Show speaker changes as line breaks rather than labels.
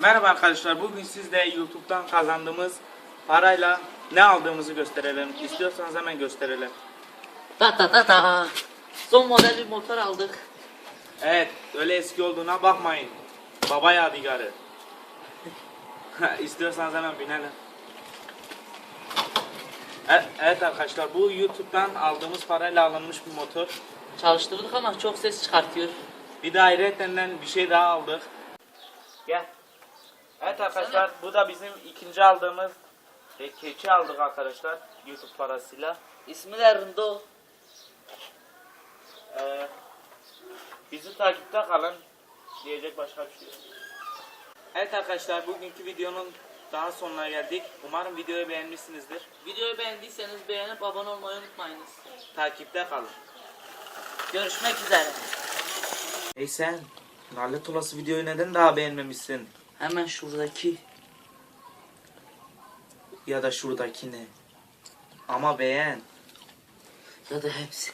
Merhaba arkadaşlar. Bugün sizde YouTube'dan kazandığımız parayla ne aldığımızı gösterelim. İstiyorsanız hemen gösterelim.
Ta ta ta ta. Son model bir motor aldık.
Evet, öyle eski olduğuna bakmayın. Baba yadigarı. İstiyorsanız hemen binelim. Evet, evet arkadaşlar bu YouTube'dan aldığımız parayla alınmış bir motor.
Çalıştırdık ama çok ses çıkartıyor.
Bir de ayrıyeten bir şey daha aldık. Gel. Evet arkadaşlar bu da bizim ikinci aldığımız e, keçi aldık arkadaşlar YouTube parasıyla.
İsmi de Rındo.
Ee, bizi takipte kalın. Diyecek başka bir şey yok. Evet arkadaşlar bugünkü videonun daha sonuna geldik. Umarım videoyu beğenmişsinizdir.
Videoyu beğendiyseniz beğenip abone olmayı unutmayınız.
Takipte kalın.
Görüşmek üzere.
Hey sen, lanet olası videoyu neden daha beğenmemişsin?
Hemen şuradaki.
Ya da şuradakini. Ama beğen.
Ya da hepsi.